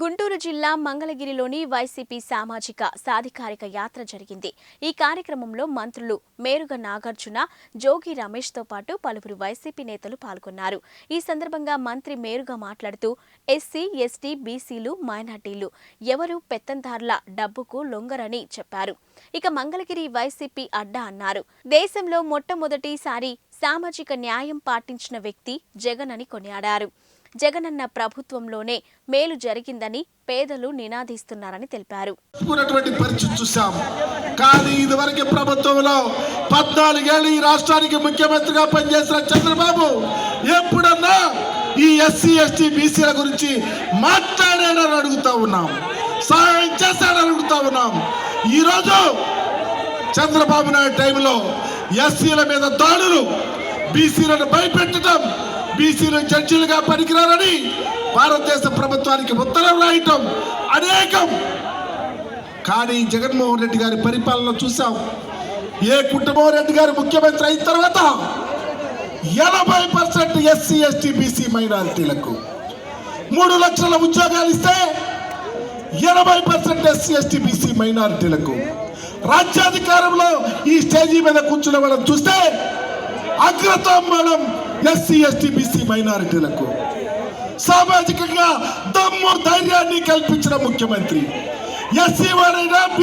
గుంటూరు జిల్లా మంగళగిరిలోని వైసీపీ సామాజిక సాధికారిక యాత్ర జరిగింది. ఈ కార్యక్రమంలో మంత్రులు మేరుగ నాగార్జున జోగి రమేష్తో పాటు పలువురు వైసీపీ నేతలు పాల్గొన్నారు. ఈ సందర్భంగా మంత్రి మేరుగా మాట్లాడుతూ ఎస్సీ ఎస్టీ బీసీలు మైనార్టీలు ఎవరు పెత్తందారుల డబ్బుకు లొంగరని చెప్పారు. ఇక మంగళగిరి వైసీపీ అడ్డా అన్నారు. దేశంలో మొట్టమొదటిసారి సామాజిక న్యాయం పాటించిన వ్యక్తి జగన్ అని కొనియాడారు. జగనన్న ప్రభుత్వంలోనే మేలు జరిగిందని పేదలు నినాదిస్తున్నారని తెలిపారు. చెప్పుకున్నటువంటి కానీ ఇదివరకు ప్రభుత్వంలో పద్నాలుగేళ్ళు ఈ రాష్ట్రానికి ముఖ్యమంత్రిగా పనిచేసిన చంద్రబాబు ఎప్పుడన్నా ఈ ఎస్సీ ఎస్టీ బీసీల గురించి మాట్లాడాడని అడుగుతా ఉన్నాం. సహాయం చేశాడని అడుగుతా ఉన్నాం. ఈరోజు చంద్రబాబు నాయుడు టైంలో ఎస్సీల మీద దాడులు బీసీలను భయపెట్టడం బీసీలు జడ్జీలుగా పనికిరారని భారతదేశ ప్రభుత్వానికి ఉత్తరం రాయటం అనేకం. కానీ జగన్మోహన్ రెడ్డి గారి పరిపాలన చూసాం. ఏ కుటుంబం రెడ్డి గారు ముఖ్యమంత్రి అయిన తర్వాత ఎనభై పర్సెంట్ ఎస్సీ ఎస్టీ బీసీ మైనారిటీలకు మూడు లక్షల ఉద్యోగాలు ఇస్తే ఎనభై పర్సెంట్ ఎస్సీ ఎస్టీ బీసీ మైనారిటీలకు రాజ్యాధికారంలో ఈ స్టేజీ మీద కూర్చున్న వాళ్ళని చూస్తే అగ్రతాంబరం ఎస్సీ ఎస్టీ బీసీ మైనారిటీలకు. సామాజికంగా దమ్ము ధైర్యాన్ని కల్పించిన ముఖ్యమంత్రి. ఎస్సీ వారైనా